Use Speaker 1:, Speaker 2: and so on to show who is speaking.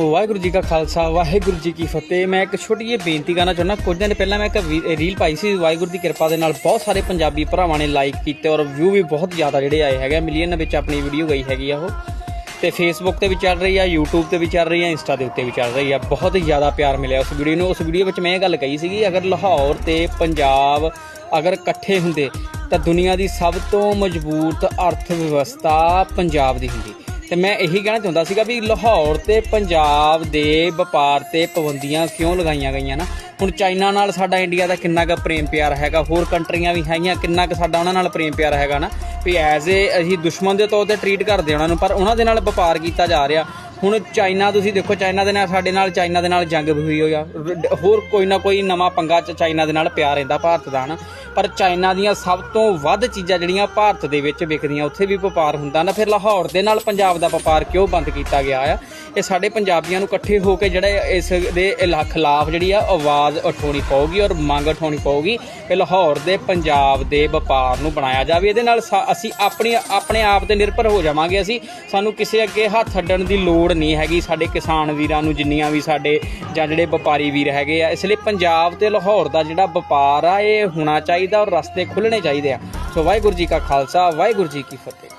Speaker 1: ਵਾਹਿਗੁਰੂ ਜੀ ਕਾ ਖਾਲਸਾ, ਵਾਹਿਗੁਰੂ ਜੀ ਕੀ ਫਤਿਹ। ਮੈਂ ਇੱਕ ਛੋਟੀ ਜਿਹੀ ਬੇਨਤੀ ਕਰਨਾ ਚਾਹੁੰਦਾ, ਕੁਝ ਦਿਨ ਪਹਿਲਾਂ ਮੈਂ ਇੱਕ ਵੀ- ਰੀਲ ਪਾਈ ਸੀ, ਵਾਹਿਗੁਰੂ ਦੀ ਕਿਰਪਾ ਦੇ ਨਾਲ ਬਹੁਤ ਸਾਰੇ ਪੰਜਾਬੀ ਭਰਾਵਾਂ ਨੇ ਲਾਈਕ ਕੀਤੇ ਔਰ ਵਿਊ ਵੀ ਬਹੁਤ ਜ਼ਿਆਦਾ ਜਿਹੜੇ ਆਏ ਹੈਗੇ ਮਿਲੀਅਨ ਵਿੱਚ ਆਪਣੀ ਵੀਡੀਓ ਗਈ ਹੈਗੀ ਆ ਉਹ। ਤੇ ਫੇਸਬੁੱਕ ਤੇ ਵੀ ਚੱਲ ਰਹੀ ਆ, YouTube ਤੇ ਵੀ ਚੱਲ ਰਹੀ ਆ ਇੰਸਟਾ ਦੇ ਉੱਤੇ ਵੀ ਚੱਲ ਰਹੀ ਆ, ਬਹੁਤ ਹੀ ਜ਼ਿਆਦਾ ਪਿਆਰ ਮਿਲਿਆ ਉਸ ਵੀਡੀਓ ਨੂੰ। ਉਸ ਵੀਡੀਓ ਵਿੱਚ ਮੈਂ ਇਹ ਗੱਲ ਕਹੀ ਸੀਗੀ, ਅਗਰ ਲਾਹੌਰ ਤੇ ਪੰਜਾਬ ਅਗਰ ਇਕੱਠੇ ਹੁੰਦੇ ਤਾਂ ਦੁਨੀਆ ਦੀ ਸਭ ਤੋਂ ਮਜ਼ਬੂਤ ਅਰਥ ਵਿਵਸਥਾ ਪੰਜਾਬ ਦੀ ਹੁੰਦੀ। ਤੇ ਮੈਂ ਇਹੀ ਕਹਿਣਾ ਚਾਹੁੰਦਾ ਸੀਗਾ ਵੀ ਲਾਹੌਰ ਤੇ ਪੰਜਾਬ ਦੇ ਵਪਾਰ ਤੇ ਪਾਬੰਦੀਆਂ ਕਿਉਂ ਲਗਾਈਆਂ ਗਈਆਂ ਨਾ? ਹੁਣ ਚਾਈਨਾ ਨਾਲ ਸਾਡਾ ਇੰਡੀਆ ਦਾ ਕਿੰਨਾ ਕੁ ਪ੍ਰੇਮ ਪਿਆਰ ਹੈਗਾ, ਹੋਰ ਕੰਟਰੀਆਂ ਵੀ ਹੈਗੀਆਂ, ਕਿੰਨਾ ਕੁ ਸਾਡਾ ਉਹਨਾਂ ਨਾਲ ਪ੍ਰੇਮ ਪਿਆਰ ਹੈਗਾ ਨਾ? ਵੀ ਐਜ਼ ਏ ਅਸੀਂ ਦੁਸ਼ਮਣ ਦੇ ਤੌਰ ਤੇ ਟਰੀਟ ਕਰਦੇ ਉਹਨਾਂ ਨੂੰ, ਪਰ ਉਹਨਾਂ ਦੇ ਨਾਲ ਵਪਾਰ ਕੀਤਾ ਜਾ ਰਿਹਾ। ਹੁਣ ਚਾਈਨਾ ਤੁਸੀਂ ਦੇਖੋ, ਚਾਈਨਾ ਦੇ ਨਾਲ ਸਾਡੇ ਨਾਲ, ਚਾਈਨਾ ਦੇ ਨਾਲ ਜੰਗ ਵੀ ਹੋਈ ਹੋਈ ਆ। ਹੋਰ ਕੋਈ ਨਾ ਕੋਈ ਨਵਾਂ ਪੰਗਾ ਚਾਈਨਾ ਦੇ ਨਾਲ ਪਿਆ ਰਹਿੰਦਾ ਭਾਰਤ ਦਾ ਨਾ ਪਰ ਚਾਈਨਾ ਦੀਆਂ ਸਭ ਤੋਂ ਵੱਧ ਚੀਜ਼ਾਂ ਜਿਹੜੀਆਂ ਭਾਰਤ ਦੇ ਵਿੱਚ ਵਿਕਦੀਆਂ ਉੱਥੇ ਵੀ ਵਪਾਰ ਹੁੰਦਾ ਨਾ। ਫਿਰ ਲਾਹੌਰ ਦੇ ਨਾਲ ਪੰਜਾਬ ਦਾ ਵਪਾਰ ਕਿਉਂ ਬੰਦ ਕੀਤਾ ਗਿਆ ਆ? ਇਹ ਸਾਡੇ ਪੰਜਾਬੀਆਂ ਨੂੰ ਇਕੱਠੇ ਹੋ ਕੇ ਜਿਹੜਾ ਇਸ ਦੇ ਇਲਾ- ਖਿਲਾਫ ਜਿਹੜੀ ਆ ਆਵਾਜ਼ ਉਠਾਉਣੀ ਪਊਗੀ ਔਰ ਮੰਗ ਉਠਾਉਣੀ ਪਊਗੀ ਕਿ ਲਾਹੌਰ ਦੇ ਪੰਜਾਬ ਦੇ ਵਪਾਰ ਨੂੰ ਬਣਾਇਆ ਜਾਵੇ। ਇਹਦੇ ਨਾਲ ਸਾ- ਅਸੀਂ ਆਪਣੀ, ਆਪਣੇ ਆਪ ਤੇ ਨਿਰਭਰ ਹੋ ਜਾਵਾਂਗੇ। ਅਸੀਂ ਸਾਨੂੰ ਕਿਸੇ ਅੱਗੇ ਹੱਥ ਅੱਡਣ ਦੀ ਲੋੜ ਲੋੜ ਨਹੀਂ ਹੈਗੀ। ਸਾਡੇ ਕਿਸਾਨ ਵੀਰਾਂ ਨੂੰ ਜਿੰਨੀਆਂ ਵੀ ਸਾਡੇ ਜਾਂ ਜਿਹੜੇ ਵਪਾਰੀ ਵੀਰ ਹੈਗੇ ਆ, ਇਸ ਲਈ ਪੰਜਾਬ ਤੇ ਲਾਹੌਰ ਦਾ ਜਿਹੜਾ ਵਪਾਰ ਆ, ਇਹ ਹੋਣਾ ਚਾਹੀਦਾ ਔਰ ਰਸਤੇ ਖੁੱਲਣੇ ਚਾਹੀਦੇ ਆ। ਸੋ ਵਾਹਿਗੁਰੂ ਜੀ ਕਾ ਖਾਲਸਾ, ਵਾਹਿਗੁਰੂ ਜੀ ਕੀ ਫਤਿਹ।